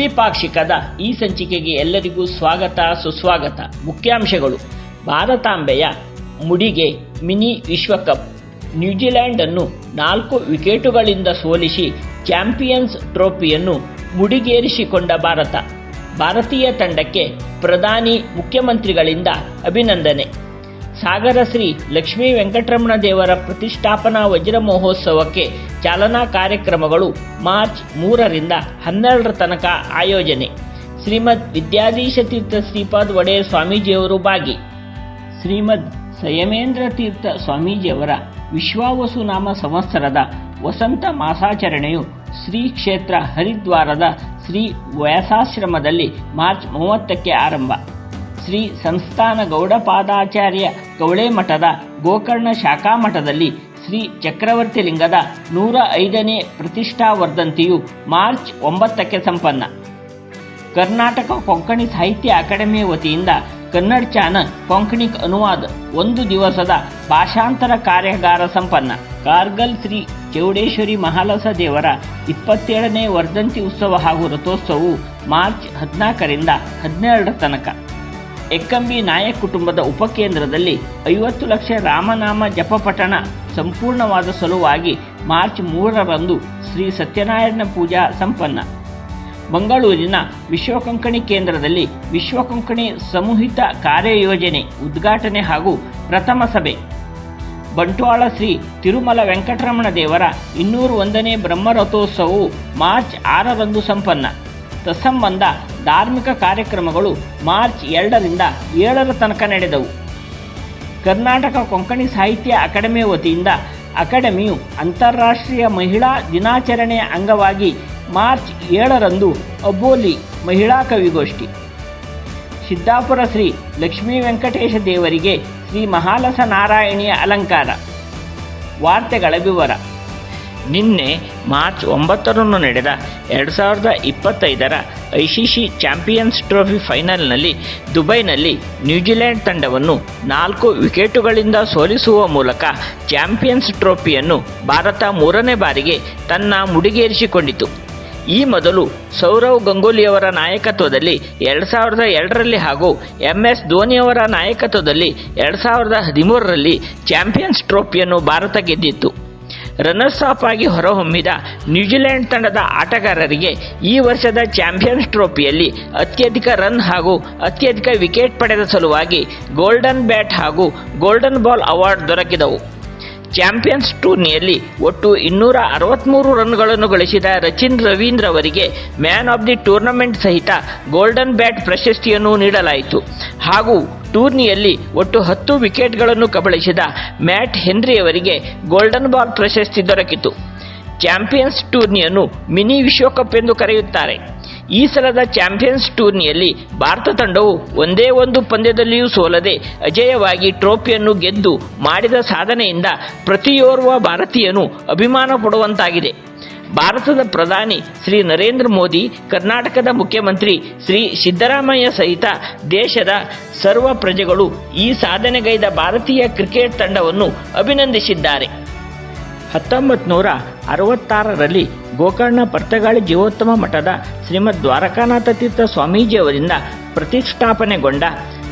ಸುದ್ದಿಪಾಕ್ಷಿಕದ ಈ ಸಂಚಿಕೆಗೆ ಎಲ್ಲರಿಗೂ ಸ್ವಾಗತ, ಸುಸ್ವಾಗತ. ಮುಖ್ಯಾಂಶಗಳು. ಭಾರತಾಂಬೆಯ ಮುಡಿಗೆ ಮಿನಿ ವಿಶ್ವಕಪ್. ನ್ಯೂಜಿಲೆಂಡ್ ಅನ್ನು ನಾಲ್ಕು ವಿಕೆಟುಗಳಿಂದ ಸೋಲಿಸಿ ಚಾಂಪಿಯನ್ಸ್ ಟ್ರೋಫಿಯನ್ನು ಮುಡಿಗೇರಿಸಿಕೊಂಡ ಭಾರತ. ಭಾರತೀಯ ತಂಡಕ್ಕೆ ಪ್ರಧಾನಿ ಮುಖ್ಯಮಂತ್ರಿಗಳಿಂದ ಅಭಿನಂದನೆ. ಸಾಗರ ಶ್ರೀ ಲಕ್ಷ್ಮೀ ವೆಂಕಟರಮಣ ದೇವರ ಪ್ರತಿಷ್ಠಾಪನಾ ವಜ್ರ ಮಹೋತ್ಸವಕ್ಕೆ ಚಾಲನಾ ಕಾರ್ಯಕ್ರಮಗಳು ಮಾರ್ಚ್ ಮೂರರಿಂದ ಹನ್ನೆರಡರ ತನಕ ಆಯೋಜನೆ. ಶ್ರೀಮದ್ ವಿದ್ಯಾಧೀಶ ತೀರ್ಥ ಶ್ರೀಪಾದ್ ಒಡೆಯರ್ ಸ್ವಾಮೀಜಿಯವರು ಭಾಗಿ. ಶ್ರೀಮದ್ ಸಯಮೇಂದ್ರ ತೀರ್ಥ ಸ್ವಾಮೀಜಿಯವರ ವಿಶ್ವಾವಸು ನಾಮ ಸಂವತ್ಸರದ ವಸಂತ ಮಾಸಾಚರಣೆಯು ಶ್ರೀ ಕ್ಷೇತ್ರ ಹರಿದ್ವಾರದ ಶ್ರೀ ವ್ಯಾಸಾಶ್ರಮದಲ್ಲಿ ಮಾರ್ಚ್ ಮೂವತ್ತಕ್ಕೆ ಆರಂಭ. ಶ್ರೀ ಸಂಸ್ಥಾನ ಗೌಡಪಾದಾಚಾರ್ಯ ಗೌಳೆ ಮಠದ ಗೋಕರ್ಣ ಶಾಖಾ ಮಠದಲ್ಲಿ ಶ್ರೀ ಚಕ್ರವರ್ತಿ ಲಿಂಗದ ನೂರ ಐದನೇ ಪ್ರತಿಷ್ಠಾ ವರ್ಧಂತಿಯು ಮಾರ್ಚ್ ಒಂಬತ್ತಕ್ಕೆ ಸಂಪನ್ನ. ಕರ್ನಾಟಕ ಕೊಂಕಣಿ ಸಾಹಿತ್ಯ ಅಕಾಡೆಮಿ ವತಿಯಿಂದ ಕನ್ನಡ ಚಾನಲ್ ಕೊಂಕಣಿಕ್ ಅನುವಾದ ಒಂದು ದಿವಸದ ಭಾಷಾಂತರ ಕಾರ್ಯಾಗಾರ ಸಂಪನ್ನ. ಕಾರ್ಗಲ್ ಶ್ರೀ ಚೌಡೇಶ್ವರಿ ಮಹಾಲಸ ದೇವರ ಇಪ್ಪತ್ತೇಳನೇ ವರ್ಧಂತಿ ಉತ್ಸವ ಹಾಗೂ ರಥೋತ್ಸವವು ಮಾರ್ಚ್ ಹದಿನಾಲ್ಕರಿಂದ ಹದಿನೆರಡರ ತನಕ. ಎಕ್ಕಂಬಿ ನಾಯಕ್ ಕುಟುಂಬದ ಉಪಕೇಂದ್ರದಲ್ಲಿ ಐವತ್ತು ಲಕ್ಷ ರಾಮನಾಮ ಜಪಪಠಣ ಸಂಪೂರ್ಣವಾದ ಸಲುವಾಗಿ ಮಾರ್ಚ್ ಮೂರರಂದು ಶ್ರೀ ಸತ್ಯನಾರಾಯಣ ಪೂಜಾ ಸಂಪನ್ನ. ಮಂಗಳೂರಿನ ವಿಶ್ವಕೊಂಕಣಿ ಕೇಂದ್ರದಲ್ಲಿ ವಿಶ್ವಕೊಂಕಣಿ ಸಮೂಹಿತ ಕಾರ್ಯಯೋಜನೆ ಉದ್ಘಾಟನೆ ಹಾಗೂ ಪ್ರಥಮ ಸಭೆ. ಬಂಟ್ವಾಳ ಶ್ರೀ ತಿರುಮಲ ವೆಂಕಟರಮಣ ದೇವರ ಇನ್ನೂರು ಒಂದನೇ ಬ್ರಹ್ಮರಥೋತ್ಸವವು ಮಾರ್ಚ್ ಆರರಂದು ಸಂಪನ್ನ. ತತ್ಸಂಬಂಧ ಧಾರ್ಮಿಕ ಕಾರ್ಯಕ್ರಮಗಳು ಮಾರ್ಚ್ ಎರಡರಿಂದ ಏಳರ ತನಕ ನಡೆದವು. ಕರ್ನಾಟಕ ಕೊಂಕಣಿ ಸಾಹಿತ್ಯ ಅಕಾಡೆಮಿ ವತಿಯಿಂದ ಅಕಾಡೆಮಿಯು ಅಂತಾರಾಷ್ಟ್ರೀಯ ಮಹಿಳಾ ದಿನಾಚರಣೆಯ ಅಂಗವಾಗಿ ಮಾರ್ಚ್ ಏಳರಂದು ಅಬೋಲಿ ಮಹಿಳಾ ಕವಿಗೋಷ್ಠಿ. ಸಿದ್ದಾಪುರ ಶ್ರೀ ಲಕ್ಷ್ಮೀ ವೆಂಕಟೇಶ ದೇವರಿಗೆ ಶ್ರೀ ಮಹಾಲಸ ನಾರಾಯಣಿಯ ಅಲಂಕಾರ. ವಾರ್ತೆಗಳ ವಿವರ. ನಿನ್ನೆ ಮಾರ್ಚ್ ಒಂಬತ್ತರಂದು ನಡೆದ ಎರಡು ಸಾವಿರದ ಇಪ್ಪತ್ತೈದರ I C C champions trophy ಫೈನಲ್ನಲ್ಲಿ ದುಬೈನಲ್ಲಿ ನ್ಯೂಜಿಲೆಂಡ್ ತಂಡವನ್ನು ನಾಲ್ಕು ವಿಕೆಟುಗಳಿಂದ ಸೋಲಿಸುವ ಮೂಲಕ ಚಾಂಪಿಯನ್ಸ್ ಟ್ರೋಫಿಯನ್ನು ಭಾರತ ಮೂರನೇ ಬಾರಿಗೆ ತನ್ನ ಮುಡಿಗೇರಿಸಿಕೊಂಡಿತು. ಈ ಮೊದಲು ಸೌರವ್ ಗಂಗೂಲಿಯವರ ನಾಯಕತ್ವದಲ್ಲಿ ಎರಡು ಸಾವಿರದ ಎರಡರಲ್ಲಿ ಹಾಗೂ ಎಂ ಎಸ್ ಧೋನಿಯವರ ನಾಯಕತ್ವದಲ್ಲಿ ಎರಡು ಸಾವಿರದ ಹದಿಮೂರರಲ್ಲಿ ಚಾಂಪಿಯನ್ಸ್ ಟ್ರೋಫಿಯನ್ನು ಭಾರತ ಗೆದ್ದಿತ್ತು. ರನ್ನರ್ಸ್ ಅಪ್ ಆಗಿ ಹೊರಹೊಮ್ಮಿದ ನ್ಯೂಜಿಲೆಂಡ್ ತಂಡದ ಆಟಗಾರರಿಗೆ ಈ ವರ್ಷದ ಚಾಂಪಿಯನ್ಸ್ ಟ್ರೋಫಿಯಲ್ಲಿ ಅತ್ಯಧಿಕ ರನ್ ಹಾಗೂ ಅತ್ಯಧಿಕ ವಿಕೆಟ್ ಪಡೆದ ಸಲುವಾಗಿ ಗೋಲ್ಡನ್ ಬ್ಯಾಟ್ ಹಾಗೂ ಗೋಲ್ಡನ್ ಬಾಲ್ ಅವಾರ್ಡ್ ದೊರಕಿದವು. ಚಾಂಪಿಯನ್ಸ್ ಟೂರ್ನಿಯಲ್ಲಿ ಒಟ್ಟು ಇನ್ನೂರ ಅರವತ್ತ್ಮೂರು ರನ್ಗಳನ್ನು ಗಳಿಸಿದ ರಚಿನ್ ರವೀಂದ್ರ ಅವರಿಗೆ ಮ್ಯಾನ್ ಆಫ್ ದಿ ಟೂರ್ನಮೆಂಟ್ ಸಹಿತ ಗೋಲ್ಡನ್ ಬ್ಯಾಟ್ ಪ್ರಶಸ್ತಿಯನ್ನು ನೀಡಲಾಯಿತು. ಹಾಗೂ ಟೂರ್ನಿಯಲ್ಲಿ ಒಟ್ಟು ಹತ್ತು ವಿಕೆಟ್ಗಳನ್ನು ಕಬಳಿಸಿದ ಮ್ಯಾಟ್ ಹೆನ್ರಿ ಅವರಿಗೆ ಗೋಲ್ಡನ್ ಬಾಲ್ ಪ್ರಶಸ್ತಿ ದೊರಕಿತು. ಚಾಂಪಿಯನ್ಸ್ ಟೂರ್ನಿಯನ್ನು ಮಿನಿ ವಿಶ್ವಕಪ್ ಎಂದು ಕರೆಯುತ್ತಾರೆ. ಈ ಸಲದ ಚಾಂಪಿಯನ್ಸ್ ಟೂರ್ನಿಯಲ್ಲಿ ಭಾರತ ತಂಡವು ಒಂದೇ ಒಂದು ಪಂದ್ಯದಲ್ಲಿಯೂ ಸೋಲದೆ ಅಜೇಯವಾಗಿ ಟ್ರೋಫಿಯನ್ನು ಗೆದ್ದು ಮಾಡಿದ ಸಾಧನೆಯಿಂದ ಪ್ರತಿಯೋರ್ವ ಭಾರತೀಯನು ಅಭಿಮಾನ ಪಡುವಂತಾಗಿದೆ. ಭಾರತದ ಪ್ರಧಾನಿ ಶ್ರೀ ನರೇಂದ್ರ ಮೋದಿ, ಕರ್ನಾಟಕದ ಮುಖ್ಯಮಂತ್ರಿ ಶ್ರೀ ಸಿದ್ದರಾಮಯ್ಯ ಸಹಿತ ದೇಶದ ಸರ್ವ ಪ್ರಜೆಗಳು ಈ ಸಾಧನೆಗೈದ ಭಾರತೀಯ ಕ್ರಿಕೆಟ್ ತಂಡವನ್ನು ಅಭಿನಂದಿಸಿದ್ದಾರೆ. ಹತ್ತೊಂಬತ್ತು ನೂರ ಅರವತ್ತಾರರಲ್ಲಿ ಗೋಕರ್ಣ ಪರ್ತಗಾಳಿ ಜೀವೋತ್ತಮ ಮಠದ ಶ್ರೀಮದ್ ದ್ವಾರಕಾನಾಥ ತೀರ್ಥ ಸ್ವಾಮೀಜಿಯವರಿಂದ ಪ್ರತಿಷ್ಠಾಪನೆಗೊಂಡ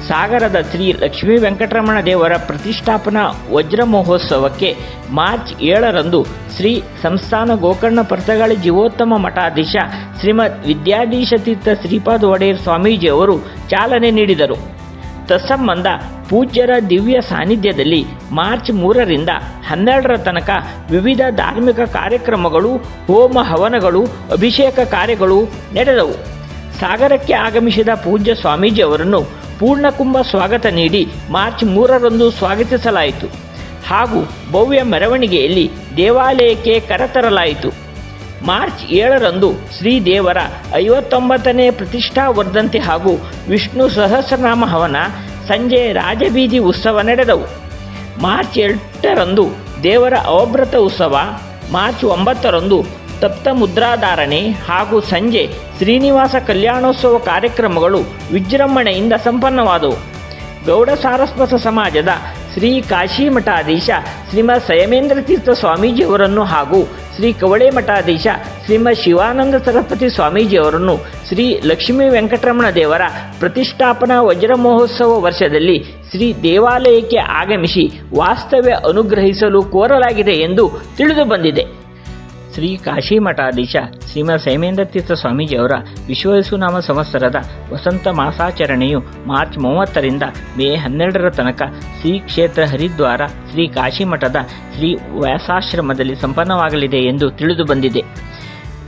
ಸಾಗರದ ಶ್ರೀ ಲಕ್ಷ್ಮೀ ವೆಂಕಟರಮಣ ದೇವರ ಪ್ರತಿಷ್ಠಾಪನಾ ವಜ್ರ ಮಹೋತ್ಸವಕ್ಕೆ ಮಾರ್ಚ್ ಏಳರಂದು ಶ್ರೀ ಸಂಸ್ಥಾನ ಗೋಕರ್ಣ ಪರ್ತಗಾಳಿ ಜೀವೋತ್ತಮ ಮಠಾಧೀಶ ಶ್ರೀಮದ್ ವಿದ್ಯಾಧೀಶ ತೀರ್ಥ ಶ್ರೀಪಾದ ಒಡೆಯರ್ ಸ್ವಾಮೀಜಿಯವರು ಚಾಲನೆ ನೀಡಿದರು. ತತ್ಸಂಬಂಧ ಪೂಜ್ಯರ ದಿವ್ಯ ಸಾನ್ನಿಧ್ಯದಲ್ಲಿ ಮಾರ್ಚ್ ಮೂರರಿಂದ ಹನ್ನೆರಡರ ತನಕ ವಿವಿಧ ಧಾರ್ಮಿಕ ಕಾರ್ಯಕ್ರಮಗಳು, ಹೋಮ ಹವನಗಳು, ಅಭಿಷೇಕ ಕಾರ್ಯಗಳು ನಡೆದವು. ಸಾಗರಕ್ಕೆ ಆಗಮಿಸಿದ ಪೂಜ್ಯ ಸ್ವಾಮೀಜಿಯವರನ್ನು ಪೂರ್ಣಕುಂಭ ಸ್ವಾಗತ ನೀಡಿ ಮಾರ್ಚ್ ಮೂರರಂದು ಸ್ವಾಗತಿಸಲಾಯಿತು. ಹಾಗೂ ಭವ್ಯ ಮೆರವಣಿಗೆಯಲ್ಲಿ ದೇವಾಲಯಕ್ಕೆ ಕರೆತರಲಾಯಿತು ಮಾರ್ಚ್ ಏಳರಂದು ಶ್ರೀದೇವರ ಐವತ್ತೊಂಬತ್ತನೇ ಪ್ರತಿಷ್ಠಾ ವರ್ಧಂತಿ ಹಾಗೂ ವಿಷ್ಣು ಸಹಸ್ರನಾಮ ಹವನ ಸಂಜೆ ರಾಜಬೀದಿ ಉತ್ಸವ ನಡೆದವು. ಮಾರ್ಚ್ ಎಂಟರಂದು ದೇವರ ಅವಭ್ರತ ಉತ್ಸವ, ಮಾರ್ಚ್ ಒಂಬತ್ತರಂದು ತಪ್ತ ಮುದ್ರಾಧಾರಣೆ ಹಾಗೂ ಸಂಜೆ ಶ್ರೀನಿವಾಸ ಕಲ್ಯಾಣೋತ್ಸವ ಕಾರ್ಯಕ್ರಮಗಳು ವಿಜೃಂಭಣೆಯಿಂದ ಸಂಪನ್ನವಾದವು. ಗೌಡ ಸಾರಸ್ವತ ಸಮಾಜದ ಶ್ರೀ ಕಾಶಿ ಮಠಾಧೀಶ ಶ್ರೀಮದ್ ಸಯಮೇಂದ್ರ ತೀರ್ಥ ಸ್ವಾಮೀಜಿಯವರನ್ನು ಹಾಗೂ ಶ್ರೀ ಕವಳೆ ಮಠಾಧೀಶ ಶ್ರೀಮ ಶಿವಾನಂದ ಸರಸ್ವತಿ ಸ್ವಾಮೀಜಿಯವರನ್ನು ಶ್ರೀ ಲಕ್ಷ್ಮೀ ವೆಂಕಟರಮಣ ದೇವರ ಪ್ರತಿಷ್ಠಾಪನಾ ವಜ್ರ ಮಹೋತ್ಸವ ವರ್ಷದಲ್ಲಿ ಶ್ರೀ ದೇವಾಲಯಕ್ಕೆ ಆಗಮಿಸಿ ವಾಸ್ತವ್ಯ ಅನುಗ್ರಹಿಸಲು ಕೋರಲಾಗಿದೆ ಎಂದು ತಿಳಿದು ಬಂದಿದೆ. ಶ್ರೀ ಕಾಶಿ ಮಠಾಧೀಶ ಶ್ರೀಮದ್ ಸೈಮೇಂದ್ರ ತೀರ್ಥ ಸ್ವಾಮೀಜಿಯವರ ವಿಶ್ವವಸುನಾಮ ಸಂವತ್ಸರದ ವಸಂತ ಮಾಸಾಚರಣೆಯು ಮಾರ್ಚ್ ಮೂವತ್ತರಿಂದ ಮೇ ಹನ್ನೆರಡರ ತನಕ ಶ್ರೀ ಕ್ಷೇತ್ರ ಹರಿದ್ವಾರ, ಶ್ರೀ ಕಾಶಿ ಮಠದ ಶ್ರೀ ವ್ಯಾಸಾಶ್ರಮದಲ್ಲಿ ಸಂಪನ್ನವಾಗಲಿದೆ ಎಂದು ತಿಳಿದು ಬಂದಿದೆ.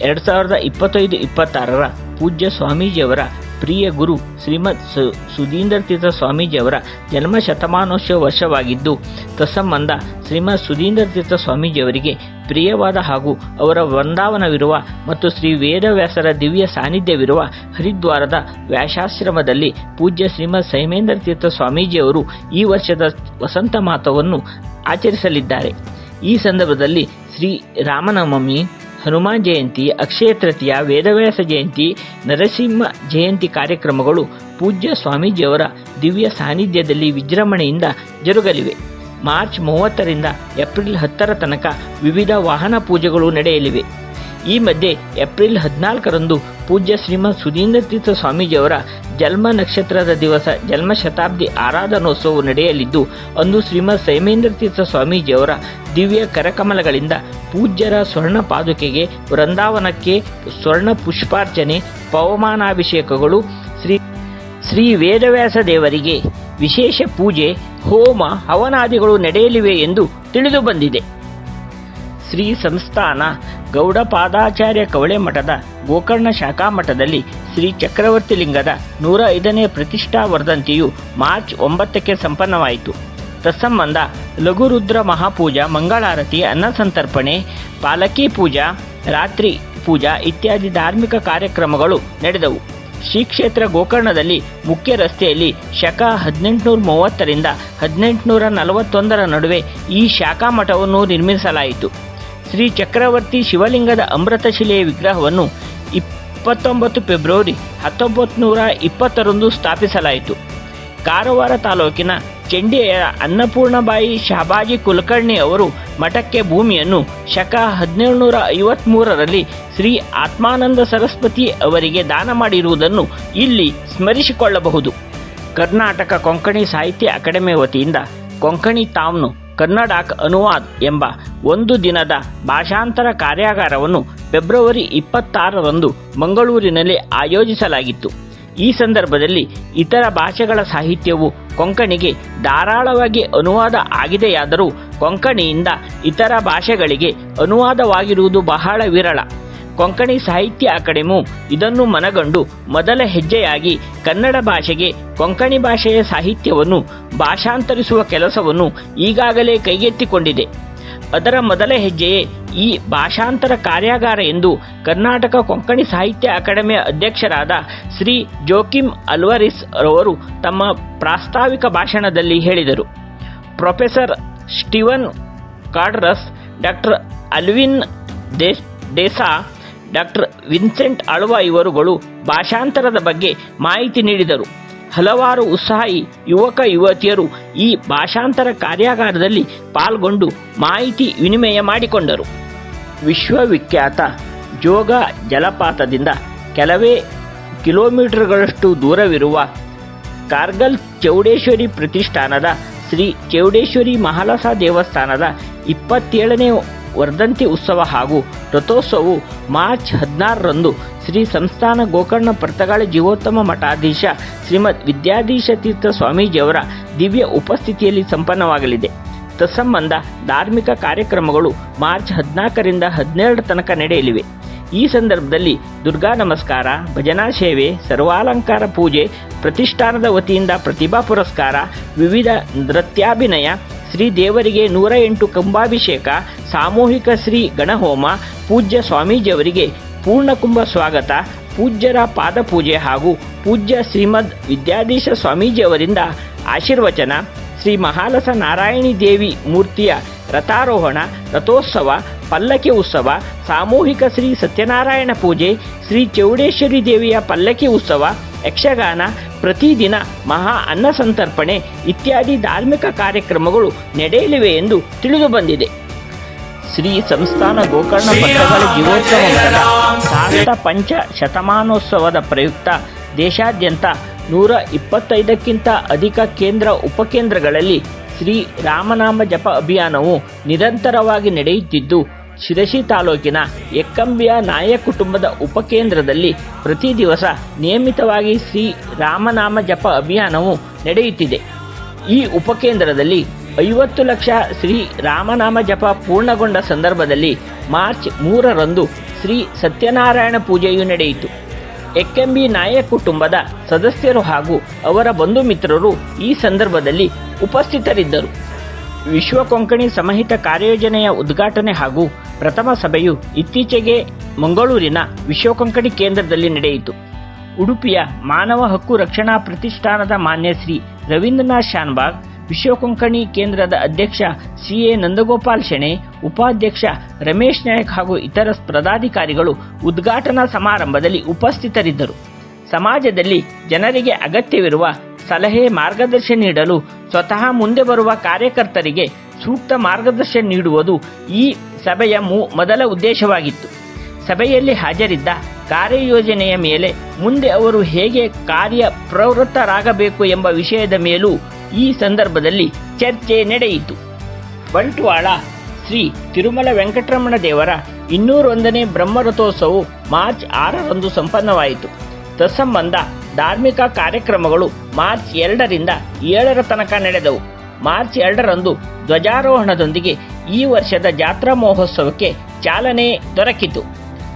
ಎರಡು ಸಾವಿರದ ಇಪ್ಪತ್ತೈದು ಇಪ್ಪತ್ತಾರರ ಪೂಜ್ಯ ಸ್ವಾಮೀಜಿಯವರ ಪ್ರಿಯ ಗುರು ಶ್ರೀಮದ್ ಸು ಸುಧೀಂದ್ರ ತೀರ್ಥ ಸ್ವಾಮೀಜಿಯವರ ಜನ್ಮ ಶತಮಾನೋತ್ಸವ ವರ್ಷವಾಗಿದ್ದು, ತತ್ಸಂಬಂಧ ಶ್ರೀಮದ್ ಸುಧೀಂದ್ರ ತೀರ್ಥ ಸ್ವಾಮೀಜಿಯವರಿಗೆ ಪ್ರಿಯವಾದ ಹಾಗೂ ಅವರ ವೃಂದಾವನವಿರುವ ಮತ್ತು ಶ್ರೀ ವೇದವ್ಯಾಸರ ದಿವ್ಯ ಸಾನ್ನಿಧ್ಯವಿರುವ ಹರಿದ್ವಾರದ ವ್ಯಾಸಾಶ್ರಮದಲ್ಲಿ ಪೂಜ್ಯ ಶ್ರೀಮದ್ ಸೈಮೇಂದ್ರ ತೀರ್ಥ ಸ್ವಾಮೀಜಿಯವರು ಈ ವರ್ಷದ ವಸಂತ ಮಾತವನ್ನು ಆಚರಿಸಲಿದ್ದಾರೆ. ಈ ಸಂದರ್ಭದಲ್ಲಿ ಶ್ರೀ ರಾಮನವಮಿ, ಹನುಮಾನ್ ಜಯಂತಿ, ಅಕ್ಷಯ ತೃತೀಯ, ವೇದವ್ಯಾಸ ಜಯಂತಿ, ನರಸಿಂಹ ಜಯಂತಿ ಕಾರ್ಯಕ್ರಮಗಳು ಪೂಜ್ಯ ಸ್ವಾಮೀಜಿಯವರ ದಿವ್ಯ ಸಾನ್ನಿಧ್ಯದಲ್ಲಿ ವಿಜೃಂಭಣೆಯಿಂದ ಜರುಗಲಿವೆ. ಮಾರ್ಚ್ ಮೂವತ್ತರಿಂದ ಏಪ್ರಿಲ್ ಹತ್ತರ ತನಕ ವಿವಿಧ ವಾಹನ ಪೂಜೆಗಳು ನಡೆಯಲಿವೆ. ಈ ಮಧ್ಯೆ ಏಪ್ರಿಲ್ ಹದಿನಾಲ್ಕರಂದು ಪೂಜ್ಯ ಶ್ರೀಮದ್ ಸುಧೀಂದ್ರ ತೀರ್ಥ ಸ್ವಾಮೀಜಿಯವರ ಜನ್ಮ ನಕ್ಷತ್ರದ ದಿವಸ, ಜನ್ಮ ಶತಾಬ್ದಿ ಆರಾಧನೋತ್ಸವವು ನಡೆಯಲಿದ್ದು, ಅಂದು ಶ್ರೀಮದ್ ಸೈಮೇಂದ್ರ ತೀರ್ಥ ಸ್ವಾಮೀಜಿಯವರ ದಿವ್ಯ ಕರಕಮಲಗಳಿಂದ ಪೂಜ್ಯರ ಸ್ವರ್ಣ ಪಾದುಕೆಗೆ, ವೃಂದಾವನಕ್ಕೆ ಸ್ವರ್ಣ ಪುಷ್ಪಾರ್ಚನೆ, ಪವಮಾನಾಭಿಷೇಕಗಳು, ಶ್ರೀ ಶ್ರೀ ವೇದವ್ಯಾಸ ದೇವರಿಗೆ ವಿಶೇಷ ಪೂಜೆ ಹೋಮ ಹವನಾದಿಗಳು ನಡೆಯಲಿವೆ ಎಂದು ತಿಳಿದು ಬಂದಿದೆ. ಶ್ರೀ ಸಂಸ್ಥಾನ ಗೌಡಪಾದಾಚಾರ್ಯ ಕವಳೆ ಮಠದ ಗೋಕರ್ಣ ಶಾಖಾ ಮಠದಲ್ಲಿ ಶ್ರೀ ಚಕ್ರವರ್ತಿ ಲಿಂಗದ ನೂರ ಐದನೇ ಪ್ರತಿಷ್ಠಾ ವರ್ಧಂತಿಯು ಮಾರ್ಚ್ ಒಂಬತ್ತಕ್ಕೆ ಸಂಪನ್ನವಾಯಿತು. ತತ್ಸಂಬಂಧ ಲಘುರುದ್ರ ಮಹಾಪೂಜಾ, ಮಂಗಳಾರತಿ ಅನ್ನಸಂತರ್ಪಣೆ ಪಾಲಕಿ ಪೂಜಾ, ರಾತ್ರಿ ಪೂಜಾ ಇತ್ಯಾದಿ ಧಾರ್ಮಿಕ ಕಾರ್ಯಕ್ರಮಗಳು ನಡೆದವು. ಶ್ರೀ ಕ್ಷೇತ್ರ ಗೋಕರ್ಣದಲ್ಲಿ ಮುಖ್ಯ ರಸ್ತೆಯಲ್ಲಿ ಶಕ ಹದಿನೆಂಟುನೂರ ಮೂವತ್ತರಿಂದ ಹದಿನೆಂಟುನೂರ ನಲವತ್ತೊಂದರ ನಡುವೆ ಈ ಶಾಖಾ ಮಠವನ್ನು ನಿರ್ಮಿಸಲಾಯಿತು. ಶ್ರೀ ಚಕ್ರವರ್ತಿ ಶಿವಲಿಂಗದ ಅಮೃತಶಿಲೆಯ ವಿಗ್ರಹವನ್ನು ಇಪ್ಪತ್ತೊಂಬತ್ತು ಫೆಬ್ರವರಿ ಹತ್ತೊಂಬತ್ತು ನೂರ ಇಪ್ಪತ್ತರಂದು ಸ್ಥಾಪಿಸಲಾಯಿತು. ಕಾರವಾರ ತಾಲೂಕಿನ ಚೆಂಡಿಯ ಅನ್ನಪೂರ್ಣಬಾಯಿ ಶಹಬಾಜಿ ಕುಲಕರ್ಣಿ ಅವರು ಮಠಕ್ಕೆ ಭೂಮಿಯನ್ನು ಶಕ ಹದಿನೇಳುನೂರ ಐವತ್ತ್ಮೂರರಲ್ಲಿ ಶ್ರೀ ಆತ್ಮಾನಂದ ಸರಸ್ವತಿ ಅವರಿಗೆ ದಾನ ಮಾಡಿರುವುದನ್ನು ಇಲ್ಲಿ ಸ್ಮರಿಸಿಕೊಳ್ಳಬಹುದು. ಕರ್ನಾಟಕ ಕೊಂಕಣಿ ಸಾಹಿತ್ಯ ಅಕಾಡೆಮಿ ವತಿಯಿಂದ ಕೊಂಕಣಿ ತಾಮ್ನು ಕನ್ನಡಾಕ್ ಅನುವಾದ್ ಎಂಬ ಒಂದು ದಿನದ ಭಾಷಾಂತರ ಕಾರ್ಯಾಗಾರವನ್ನು ಫೆಬ್ರವರಿ ಇಪ್ಪತ್ತಾರರಂದು ಮಂಗಳೂರಿನಲ್ಲಿ ಆಯೋಜಿಸಲಾಗಿತ್ತು. ಈ ಸಂದರ್ಭದಲ್ಲಿ ಇತರ ಭಾಷೆಗಳ ಸಾಹಿತ್ಯವು ಕೊಂಕಣಿಗೆ ಧಾರಾಳವಾಗಿ ಅನುವಾದ ಆಗಿದೆಯಾದರೂ ಕೊಂಕಣಿಯಿಂದ ಇತರ ಭಾಷೆಗಳಿಗೆ ಅನುವಾದವಾಗಿರುವುದು ಬಹಳ ವಿರಳ. ಕೊಂಕಣಿ ಸಾಹಿತ್ಯ ಅಕಾಡೆಮಿಯು ಇದನ್ನು ಮನಗಂಡು ಮೊದಲ ಹೆಜ್ಜೆಯಾಗಿ ಕನ್ನಡ ಭಾಷೆಗೆ ಕೊಂಕಣಿ ಭಾಷೆಯ ಸಾಹಿತ್ಯವನ್ನು ಭಾಷಾಂತರಿಸುವ ಕೆಲಸವನ್ನು ಈಗಾಗಲೇ ಕೈಗೆತ್ತಿಕೊಂಡಿದೆ. ಅದರ ಮೊದಲ ಹೆಜ್ಜೆಯೇ ಈ ಭಾಷಾಂತರ ಕಾರ್ಯಾಗಾರ ಎಂದು ಕರ್ನಾಟಕ ಕೊಂಕಣಿ ಸಾಹಿತ್ಯ ಅಕಾಡೆಮಿಯ ಅಧ್ಯಕ್ಷರಾದ ಶ್ರೀ ಜೋಕಿಮ್ ಅಲ್ವರಿಸ್ ರವರು ತಮ್ಮ ಪ್ರಾಸ್ತಾವಿಕ ಭಾಷಣದಲ್ಲಿ ಹೇಳಿದರು. ಪ್ರೊಫೆಸರ್ ಸ್ಟೀವನ್ ಕಾರ್ಡ್ರಸ್, ಡಾಕ್ಟರ್ ಅಲ್ವಿನ್ ದೇಸ್ ಡೇಸಾ ಡಾಕ್ಟರ್ ವಿನ್ಸೆಂಟ್ ಅಳ್ವಾ ಇವರುಗಳು ಭಾಷಾಂತರದ ಬಗ್ಗೆ ಮಾಹಿತಿ ನೀಡಿದರು. ಹಲವಾರು ಉತ್ಸಾಹಿ ಯುವಕ ಯುವತಿಯರು ಈ ಭಾಷಾಂತರ ಕಾರ್ಯಾಗಾರದಲ್ಲಿ ಪಾಲ್ಗೊಂಡು ಮಾಹಿತಿ ವಿನಿಮಯ ಮಾಡಿಕೊಂಡರು. ವಿಶ್ವವಿಖ್ಯಾತ ಜೋಗ ಜಲಪಾತದಿಂದ ಕೆಲವೇ ಕಿಲೋಮೀಟರ್ಗಳಷ್ಟು ದೂರವಿರುವ ಕಾರ್ಗಲ್ ಚೌಡೇಶ್ವರಿ ಪ್ರತಿಷ್ಠಾನದ ಶ್ರೀ ಚೌಡೇಶ್ವರಿ ಮಹಾಲಸ ದೇವಸ್ಥಾನದ ಇಪ್ಪತ್ತೇಳನೇ ವರ್ಧಂತಿ ಉತ್ಸವ ಹಾಗೂ ರಥೋತ್ಸವವು ಮಾರ್ಚ್ ಹದಿನಾರರಂದು ಶ್ರೀ ಸಂಸ್ಥಾನ ಗೋಕರ್ಣ ಪರ್ತಗಾಳಿ ಜೀವೋತ್ತಮ ಮಠಾಧೀಶ ಶ್ರೀಮದ್ ವಿದ್ಯಾಧೀಶ ತೀರ್ಥ ಸ್ವಾಮೀಜಿಯವರ ದಿವ್ಯ ಉಪಸ್ಥಿತಿಯಲ್ಲಿ ಸಂಪನ್ನವಾಗಲಿದೆ. ತತ್ಸಂಬಂಧ ಧಾರ್ಮಿಕ ಕಾರ್ಯಕ್ರಮಗಳು ಮಾರ್ಚ್ ಹದಿನಾಲ್ಕರಿಂದ ಹದಿನೇಳರ ತನಕ ನಡೆಯಲಿವೆ. ಈ ಸಂದರ್ಭದಲ್ಲಿ ದುರ್ಗಾ ನಮಸ್ಕಾರ, ಭಜನಾ ಸೇವೆ, ಸರ್ವಾಲಂಕಾರ ಪೂಜೆ, ಪ್ರತಿಷ್ಠಾನದ ವತಿಯಿಂದ ಪ್ರತಿಭಾ ಪುರಸ್ಕಾರ, ವಿವಿಧ ನೃತ್ಯಾಭಿನಯ, ಶ್ರೀ ದೇವರಿಗೆ ನೂರ ಎಂಟು ಕಂಬಾಭಿಷೇಕ, ಸಾಮೂಹಿಕ ಶ್ರೀ ಗಣಹೋಮ, ಪೂಜ್ಯ ಸ್ವಾಮೀಜಿಯವರಿಗೆ ಪೂರ್ಣಕುಂಭ ಸ್ವಾಗತ. ಪೂಜ್ಯರ ಪಾದಪೂಜೆ ಹಾಗೂ ಪೂಜ್ಯ ಶ್ರೀಮದ್ ವಿದ್ಯಾಧೀಶ ಸ್ವಾಮೀಜಿಯವರಿಂದ ಆಶೀರ್ವಚನ. ಶ್ರೀ ಮಹಾಲಸ ನಾರಾಯಣಿ ದೇವಿ ಮೂರ್ತಿಯ ರಥಾರೋಹಣ, ರಥೋತ್ಸವ, ಪಲ್ಲಕ್ಕಿ ಉತ್ಸವ, ಸಾಮೂಹಿಕ ಶ್ರೀ ಸತ್ಯನಾರಾಯಣ ಪೂಜೆ, ಶ್ರೀ ಚೌಡೇಶ್ವರಿ ದೇವಿಯ ಪಲ್ಲಕ್ಕಿ ಉತ್ಸವ, ಯಕ್ಷಗಾನ, ಪ್ರತಿದಿನ ಮಹಾ ಅನ್ನ ಸಂತರ್ಪಣೆ ಇತ್ಯಾದಿ ಧಾರ್ಮಿಕ ಕಾರ್ಯಕ್ರಮಗಳು ನಡೆಯಲಿವೆ ಎಂದು ತಿಳಿದು ಬಂದಿದೆ. ಶ್ರೀ ಸಂಸ್ಥಾನ ಗೋಕರ್ಣ ಪಟ್ಟಗಳ ಜೀವೋತ್ಸವ ಮಠದ ಪಂಚ ಶತಮಾನೋತ್ಸವದ ಪ್ರಯುಕ್ತ ದೇಶಾದ್ಯಂತ ನೂರ ಇಪ್ಪತ್ತೈದಕ್ಕಿಂತ ಅಧಿಕ ಕೇಂದ್ರ ಉಪಕೇಂದ್ರಗಳಲ್ಲಿ ಶ್ರೀ ರಾಮನಾಮ ಜಪ ಅಭಿಯಾನವು ನಿರಂತರವಾಗಿ ನಡೆಯುತ್ತಿದ್ದು, ಶಿರಸಿ ತಾಲೂಕಿನ ಎಕ್ಕಂಬಿಯ ನಾಯ ಕುಟುಂಬದ ಉಪಕೇಂದ್ರದಲ್ಲಿ ಪ್ರತಿ ದಿವಸ ನಿಯಮಿತವಾಗಿ ಶ್ರೀ ರಾಮನಾಮ ಜಪ ಅಭಿಯಾನವು ನಡೆಯುತ್ತಿದೆ. ಈ ಉಪಕೇಂದ್ರದಲ್ಲಿ ಐವತ್ತು ಲಕ್ಷ ಶ್ರೀ ರಾಮನಾಮ ಜಪ ಪೂರ್ಣಗೊಂಡ ಸಂದರ್ಭದಲ್ಲಿ ಮಾರ್ಚ್ ಮೂರರಂದು ಶ್ರೀ ಸತ್ಯನಾರಾಯಣ ಪೂಜೆಯು ನಡೆಯಿತು. ಎಕ್ಕೆಂಬಿ ನಾಯಕ್ ಕುಟುಂಬದ ಸದಸ್ಯರು ಹಾಗೂ ಅವರ ಬಂಧು ಮಿತ್ರರು ಈ ಸಂದರ್ಭದಲ್ಲಿ ಉಪಸ್ಥಿತರಿದ್ದರು. ವಿಶ್ವ ಕೊಂಕಣಿ ಸಮಹಿತ ಕಾರ್ಯಯೋಜನೆಯ ಉದ್ಘಾಟನೆ ಹಾಗೂ ಪ್ರಥಮ ಸಭೆಯು ಇತ್ತೀಚೆಗೆ ಮಂಗಳೂರಿನ ವಿಶ್ವ ಕೊಂಕಣಿ ಕೇಂದ್ರದಲ್ಲಿ ನಡೆಯಿತು. ಉಡುಪಿಯ ಮಾನವ ಹಕ್ಕು ರಕ್ಷಣಾ ಪ್ರತಿಷ್ಠಾನದ ಮಾನ್ಯ ಶ್ರೀ ರವೀಂದ್ರನಾಥ್ ಶಾನ್ಬಾಗ್ ವಿಶ್ವ ಕೊಂಕಣಿ ಕೇಂದ್ರದ ಅಧ್ಯಕ್ಷ ಸಿ ಎ ನಂದಗೋಪಾಲ್ ಶೆಣೆ, ಉಪಾಧ್ಯಕ್ಷ ರಮೇಶ್ ನಾಯಕ್ ಹಾಗೂ ಇತರ ಪದಾಧಿಕಾರಿಗಳು ಉದ್ಘಾಟನಾ ಸಮಾರಂಭದಲ್ಲಿ ಉಪಸ್ಥಿತರಿದ್ದರು. ಸಮಾಜದಲ್ಲಿ ಜನರಿಗೆ ಅಗತ್ಯವಿರುವ ಸಲಹೆ, ಮಾರ್ಗದರ್ಶನ ನೀಡಲು ಸ್ವತಃ ಮುಂದೆ ಬರುವ ಕಾರ್ಯಕರ್ತರಿಗೆ ಸೂಕ್ತ ಮಾರ್ಗದರ್ಶನ ನೀಡುವುದು ಈ ಸಭೆಯ ಮೊದಲ ಉದ್ದೇಶವಾಗಿತ್ತು. ಸಭೆಯಲ್ಲಿ ಹಾಜರಿದ್ದ ಕಾರ್ಯಯೋಜನೆಯ ಮೇಲೆ ಮುಂದೆ ಅವರು ಹೇಗೆ ಕಾರ್ಯ ಪ್ರವೃತ್ತರಾಗಬೇಕು ಎಂಬ ವಿಷಯದ ಮೇಲೂ ಈ ಸಂದರ್ಭದಲ್ಲಿ ಚರ್ಚೆ ನಡೆಯಿತು. ಬಂಟ್ವಾಳ ಶ್ರೀ ತಿರುಮಲ ವೆಂಕಟರಮಣ ದೇವರ ಇನ್ನೂರೊಂದನೇ ಬ್ರಹ್ಮರಥೋತ್ಸವವು ಮಾರ್ಚ್ ಆರರಂದು ಸಂಪನ್ನವಾಯಿತು. ತತ್ಸಂಬಂಧ ಧಾರ್ಮಿಕ ಕಾರ್ಯಕ್ರಮಗಳು ಮಾರ್ಚ್ ಎರಡರಿಂದ ಏಳರ ತನಕ ನಡೆದವು. ಮಾರ್ಚ್ ಎರಡರಂದು ಧ್ವಜಾರೋಹಣದೊಂದಿಗೆ ಈ ವರ್ಷದ ಜಾತ್ರಾ ಮಹೋತ್ಸವಕ್ಕೆ ಚಾಲನೆ ದೊರಕಿತು.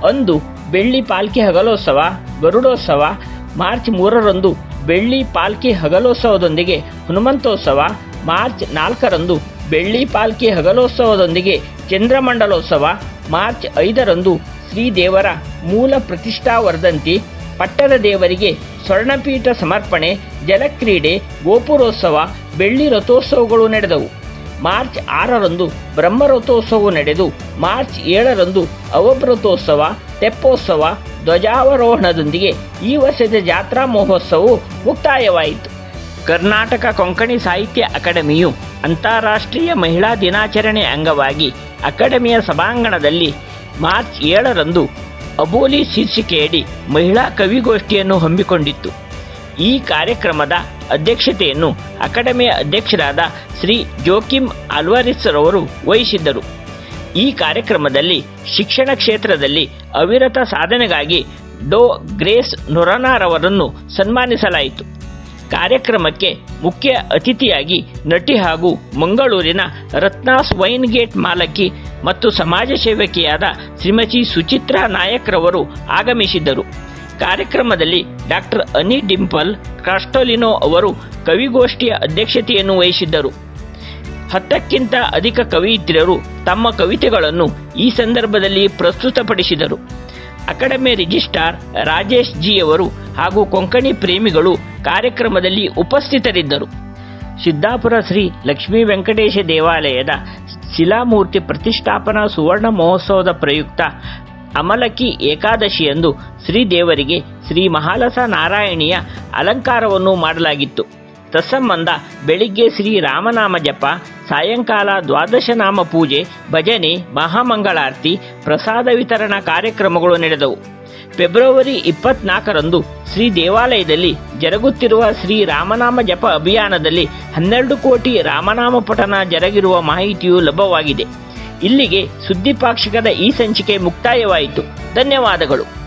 ಅಂದು ಬೆಳ್ಳಿ ಪಾಲ್ಕಿ ಹಗಲೋತ್ಸವ, ಗರುಡೋತ್ಸವ ಮಾರ್ಚ್ ಮೂರರಂದು ಬೆಳ್ಳಿ ಪಾಲ್ಕಿ ಹಗಲೋತ್ಸವದೊಂದಿಗೆ ಹನುಮಂತೋತ್ಸವ ಮಾರ್ಚ್ ನಾಲ್ಕರಂದು ಬೆಳ್ಳಿ ಪಾಲ್ಕಿ ಹಗಲೋತ್ಸವದೊಂದಿಗೆ ಚಂದ್ರಮಂಡಲೋತ್ಸವ ಮಾರ್ಚ್ ಐದರಂದು ಶ್ರೀದೇವರ ಮೂಲ ಪ್ರತಿಷ್ಠಾ ವರ್ಧಂತಿ ಪಟ್ಟದ ದೇವರಿಗೆ ಸ್ವರ್ಣಪೀಠ ಸಮರ್ಪಣೆ, ಜಲಕ್ರೀಡೆ, ಗೋಪುರೋತ್ಸವ, ಬೆಳ್ಳಿ ರಥೋತ್ಸವಗಳು ನಡೆದವು. ಮಾರ್ಚ್ ಆರರಂದು ಬ್ರಹ್ಮರಥೋತ್ಸವ ನಡೆದು, ಮಾರ್ಚ್ ಏಳರಂದು ಅವಭ್ರತೋತ್ಸವ ತೆಪ್ಪೋತ್ಸವ ಧ್ವಜಾವರೋಹಣದೊಂದಿಗೆ ಈ ವರ್ಷದ ಜಾತ್ರಾ ಮಹೋತ್ಸವವು ಮುಕ್ತಾಯವಾಯಿತು. ಕರ್ನಾಟಕ ಕೊಂಕಣಿ ಸಾಹಿತ್ಯ ಅಕಾಡೆಮಿಯು ಅಂತಾರಾಷ್ಟ್ರೀಯ ಮಹಿಳಾ ದಿನಾಚರಣೆ ಅಂಗವಾಗಿ ಅಕಾಡೆಮಿಯ ಸಭಾಂಗಣದಲ್ಲಿ ಮಾರ್ಚ್ ಏಳರಂದು ಅಬೋಲಿ ಶೀರ್ಷಿಕೆಯಡಿ ಮಹಿಳಾ ಕವಿಗೋಷ್ಠಿಯನ್ನು ಹಮ್ಮಿಕೊಂಡಿತ್ತು. ಈ ಕಾರ್ಯಕ್ರಮದ ಅಧ್ಯಕ್ಷತೆಯನ್ನು ಅಕಾಡೆಮಿಯ ಅಧ್ಯಕ್ಷರಾದ ಶ್ರೀ ಜೋಕಿಮ್ ಅಲ್ವಾರಿಸ್ ರವರು ವಹಿಸಿದ್ದರು. ಈ ಕಾರ್ಯಕ್ರಮದಲ್ಲಿ ಶಿಕ್ಷಣ ಕ್ಷೇತ್ರದಲ್ಲಿ ಅವಿರತ ಸಾಧನೆಗಾಗಿ ಡೋ ಗ್ರೇಸ್ ನೊರನಾರವರನ್ನು ಸನ್ಮಾನಿಸಲಾಯಿತು. ಕಾರ್ಯಕ್ರಮಕ್ಕೆ ಮುಖ್ಯ ಅತಿಥಿಯಾಗಿ ನಟಿ ಹಾಗೂ ಮಂಗಳೂರಿನ ರತ್ನಾಸ್ ವೈನ್ ಗೇಟ್ ಮಾಲಕಿ ಮತ್ತು ಸಮಾಜ ಸೇವಕಿಯಾದ ಶ್ರೀಮತಿ ಸುಚಿತ್ರಾ ನಾಯಕ್ರವರು ಆಗಮಿಸಿದ್ದರು. ಕಾರ್ಯಕ್ರಮದಲ್ಲಿ ಡಾಕ್ಟರ್ ಅನಿ ಡಿಂಪಲ್, ಕ್ರಾಸ್ಟೋಲಿನೋ ಅವರು ಕವಿಗೋಷ್ಠಿಯ ಅಧ್ಯಕ್ಷತೆಯನ್ನು ವಹಿಸಿದ್ದರು. ಹತ್ತಕ್ಕಿಂತ ಅಧಿಕ ಕವಿಯಿತ್ರಿಯರು ತಮ್ಮ ಕವಿತೆಗಳನ್ನು ಈ ಸಂದರ್ಭದಲ್ಲಿ ಪ್ರಸ್ತುತಪಡಿಸಿದರು. ಅಕಾಡೆಮಿ ರಿಜಿಸ್ಟ್ರಾರ್ ರಾಜೇಶ್ ಜಿಯವರು ಹಾಗೂ ಕೊಂಕಣಿ ಪ್ರೇಮಿಗಳು ಕಾರ್ಯಕ್ರಮದಲ್ಲಿ ಉಪಸ್ಥಿತರಿದ್ದರು. ಸಿದ್ದಾಪುರ ಶ್ರೀ ಲಕ್ಷ್ಮೀ ವೆಂಕಟೇಶ ದೇವಾಲಯದ ಶಿಲಾಮೂರ್ತಿ ಪ್ರತಿಷ್ಠಾಪನಾ ಸುವರ್ಣ ಮಹೋತ್ಸವದ ಪ್ರಯುಕ್ತ ಅಮಲಕಿ ಏಕಾದಶಿಯಂದು ಶ್ರೀದೇವರಿಗೆ ಶ್ರೀ ಮಹಾಲಸ ನಾರಾಯಣಿಯ ಅಲಂಕಾರವನ್ನು ಮಾಡಲಾಗಿತ್ತು. ತತ್ಸಂಬಂಧ ಬೆಳಿಗ್ಗೆ ಶ್ರೀ ರಾಮನಾಮ ಜಪ ಸಾಯಂಕಾಲ ದ್ವಾದಶನಾಮ ಪೂಜೆ, ಭಜನೆ, ಮಹಾಮಂಗಳಾರತಿ, ಪ್ರಸಾದ ವಿತರಣಾ ಕಾರ್ಯಕ್ರಮಗಳು ನಡೆದವು. ಫೆಬ್ರವರಿ ಇಪ್ಪತ್ನಾಲ್ಕರಂದು ಶ್ರೀ ದೇವಾಲಯದಲ್ಲಿ ಜರುಗುತ್ತಿರುವ ಶ್ರೀ ರಾಮನಾಮ ಜಪ ಅಭಿಯಾನದಲ್ಲಿ ಹನ್ನೆರಡು ಕೋಟಿ ರಾಮನಾಮ ಪಠನ ಜರುಗಿರುವ ಮಾಹಿತಿಯು ಲಭ್ಯವಾಗಿದೆ. ಇಲ್ಲಿಗೆ ಸುದ್ದಿಪಾಕ್ಷಿಕದ ಈ ಸಂಚಿಕೆ ಮುಕ್ತಾಯವಾಯಿತು. ಧನ್ಯವಾದಗಳು.